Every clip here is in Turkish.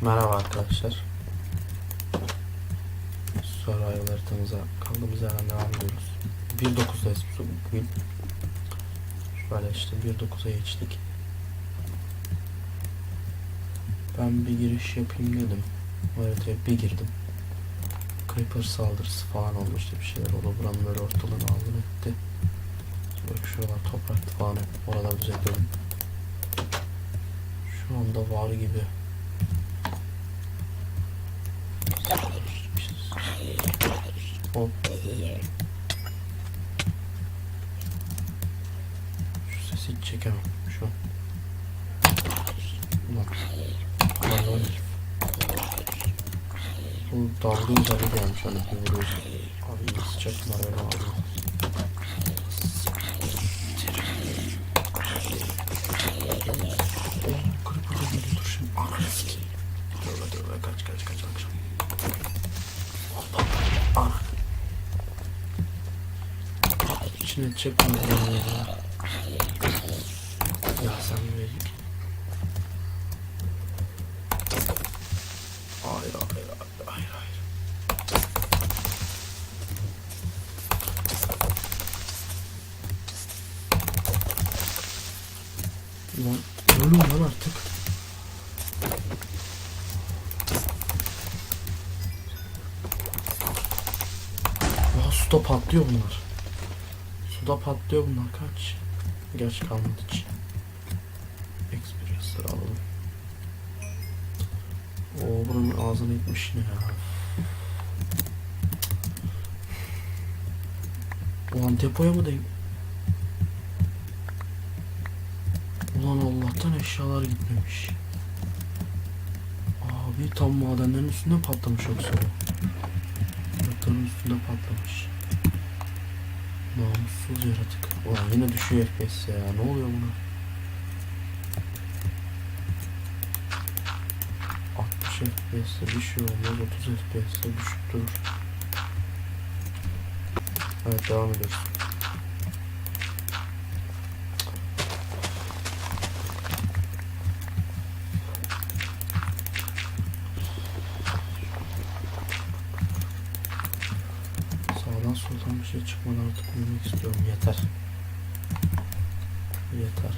Merhaba arkadaşlar. Survival haritamıza kaldığımız yerden devam ediyoruz. 1.9'dayız bugün. Şöyle işte 1.9'a geçtik. Ben bir giriş yapayım dedim. Haritaya bir girdim. Creeper saldırısı falan oldu işte bir şeyler oldu. Buranın böyle ortalığını aldı etti. Bak şuralar topraktı falan hep oralar düzeltiyorum. Şu anda var gibi. Bu dalga üzeri gelmiş hani bir vuruyorsun. Abi nasıl çektiler öyle abi. Oğlum kırık geliyor Ulan ölüm lan artık. Ya suda patlıyor bunlar. Suda patlıyor bunlar kaç. Geç kalmadı hiç. Experience'ları alalım. Oo buranın ağzını itmiş ne ya. Ulan depoya mı deyim? Ulan Allah'tan eşyalar gitmemiş. Abi tam madenlerin üstünde patlamış yoksa. Yatağın üstünde patlamış. Namussuz yaratık. Ulan yine düşüyor FPS ya. Ne oluyor buna? 60 FPS'te bir şey olmaz. 30 FPS'te düşüp durur. Evet devam ediyoruz. Sağdan soldan bir şey çıkmadan artık uyumak istiyorum. Yeter. Yeter.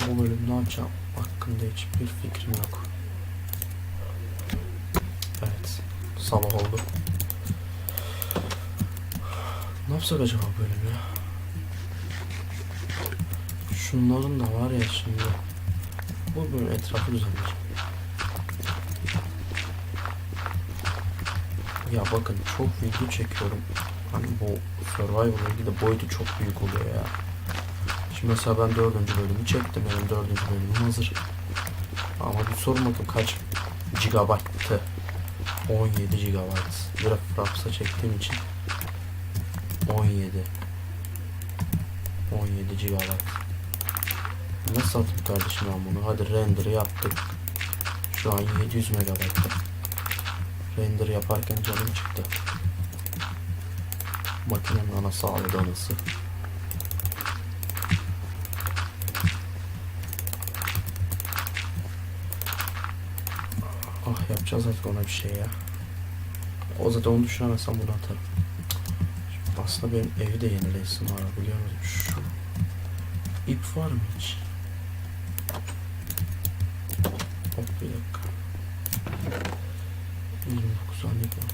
Bu bölüm ne yapacağım hakkında hiçbir fikrim yok. Evet. Sabah oldu. Ne yapsak acaba bölüm ya? Şunların da var ya şimdi. Bu bölüm etrafı düzenleyeceğim. Ya bakın çok video çekiyorum. Hani bu Survival'la ilgili boyutu çok büyük oluyor ya. Şimdi mesela ben dördüncü bölümü çektim. Benim dördüncü bölümüm hazır. Ama bir sorun bakın kaç gigabayttı. 17 gigabayt. Bir Fraps'a çektiğim için 17 17 gigabayt. Nasıl atayım kardeşim ben bunu? Hadi render yaptık. Şu an 700 megabayt. Render yaparken canım çıktı. Makinenin ana sağladı anası. Ah yapacağız artık ona bir şey ya. O zaten onu düşünemezsem bunu atarım. Şimdi aslında benim evi de yenilesin var biliyor musun? Şu ip var mı hiç? Bir dakika. 29 saniye var.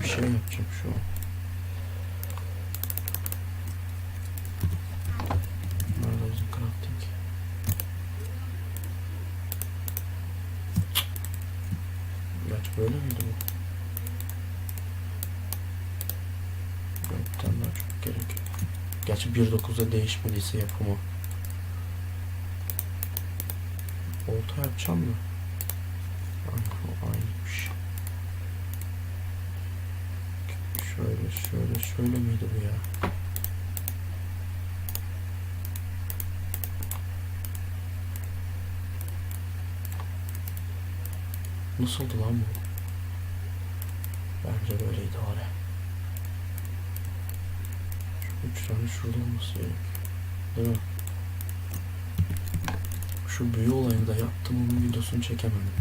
Bir şey yapacağım şu an. Böyle miydi 1.9'da değişmediyse yapımı. Olta yapacağım mı? Ay, o aynıymış. Şöyle şöyle şöyle miydi bu ya? Nasıldı lan bu? Bence böyleydi var ya. Şu üç tane şurada olması gerekiyor. Mi? Şu büyü olayını da yaptım onun videosunu çekemedim.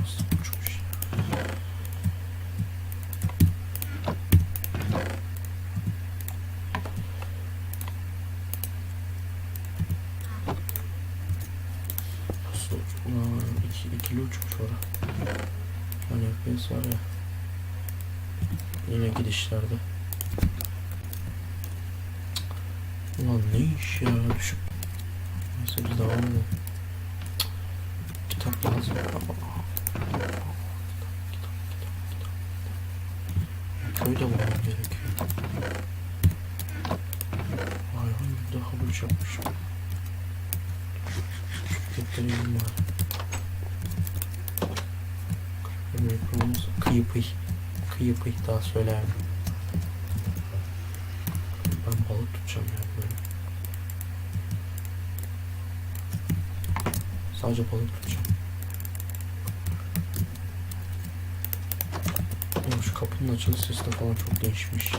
Nasıl uçmuş iki, ikili uçmuş ora. Hani FPS var ya. Yine gidişlerde. Ulan ne iş ya düşüp. Neyse biz devam edelim. Kitap lazım. Köyde bulmam gerekiyor. Vay bir daha havuç yapmışım. Şirketleri. Yapımımız kıyı pıy. Kıyı pıy daha söylerim. Ben balık tutacağım ya böyle. Sadece balık tutacağım. Ya şu kapının açılış de falan çok değişmiş.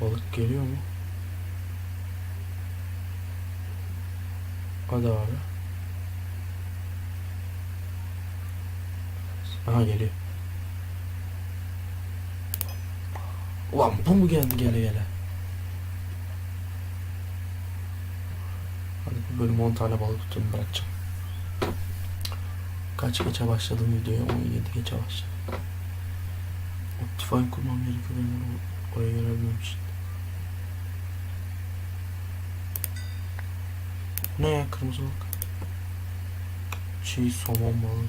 Balık geliyor mu? Hadi abi. Aha geliyor. Ulan bu mu geldi gele gele? Hadi bu bölüm 10 tane balık tutun bırakacağım. Kaç geçe başladım videoya? 17 geçe başladım. Optifine kurmam gerekiyor onu oraya görebilmem Ne ya kırmızı balık? Çiğ somon balığı.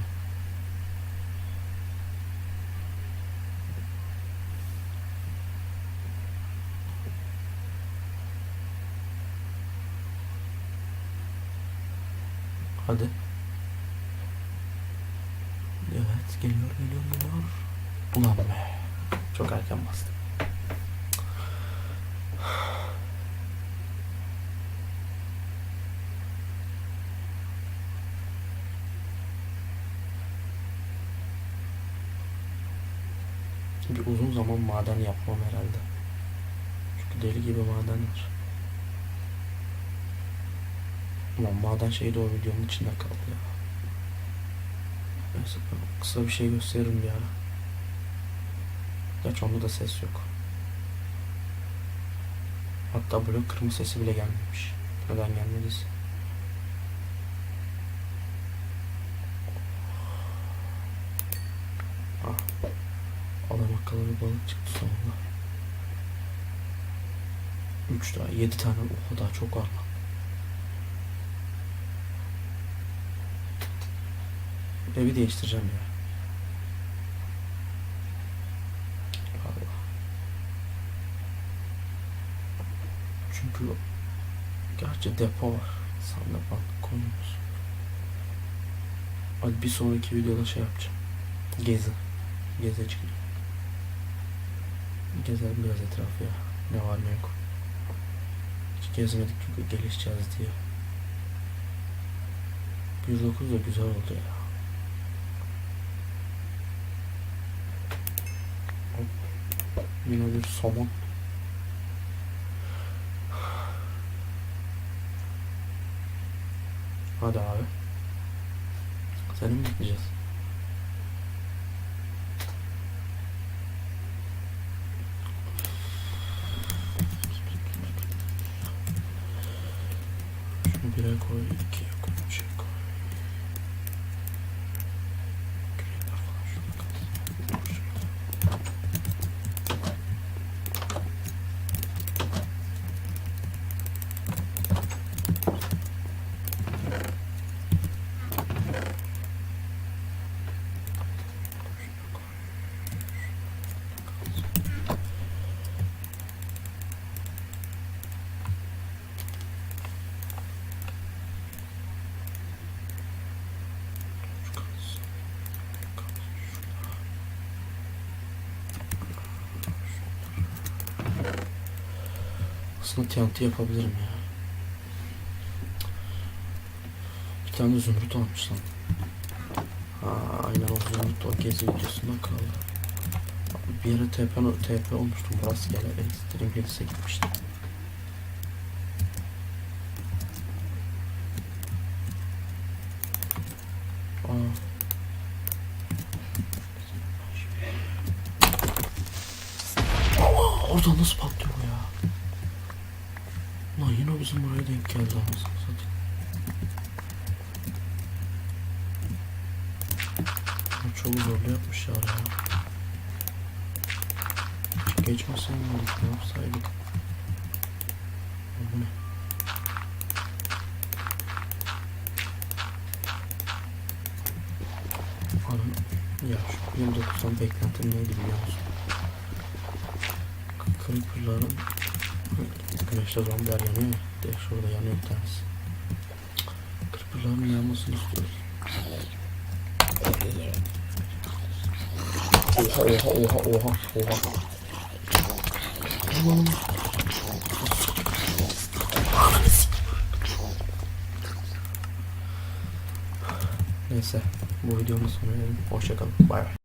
Hadi. Evet geliyor geliyor geliyor. Ulan be. Çok erken bastım. Bir uzun zaman maden yapmam herhalde. Çünkü deli gibi maden var. Ulan maden şeyi de o videonun içinde kaldı ya. Neyse kısa bir şey gösteririm ara. Gerçi onda da ses yok. Hatta böyle kırmızı sesi bile gelmemiş. Neden gelmediyse. Ah. Akıllı bir balık çıktı sonunda. Üç daha, yedi tane. Oha daha çok var lan. Evi değiştireceğim ya. Allah. Çünkü gerçi depo var. Sandık bandık koyuyoruz. Hadi bir sonraki videoda şey yapacağım. Gezi. Geze çıkacağım. Gezelim biraz etrafı ya. Ne var ne yok. Hiç gezmedik çünkü gelişeceğiz diye. 109 da güzel oldu ya. Hop. Yine bir somon. Hadi abi. Senin mi gideceğiz? 1'e koy, 2'ye koy. Şey. Aslında TNT yapabilirim ya. Bir tane zümrüt almış lan. Ha, aynen o zümrüt o gezi videosundan kaldı. Bir yere TP, TP olmuştum. Burası gele Extreme Hills'e gitmiştim. Aa. Oradan nasıl patlıyor bizim buraya denk geldi anasını satayım. Çok zorlu yapmışlar ya. Hiç geçmesen miydik ne yapsaydık? Ya Bu ne? Anam ya şu 29'dan beklentim neydi biliyor musun? Creeper'ların Güneşte zombiler yanıyor ya. De şurada yanıyor bir tanesi. Creeper'ların yanmasını istiyoruz. Oha oha oha oha oha. Sikeyim. Neyse bu sonuna gelelim. Hoşçakalın. Bay bay.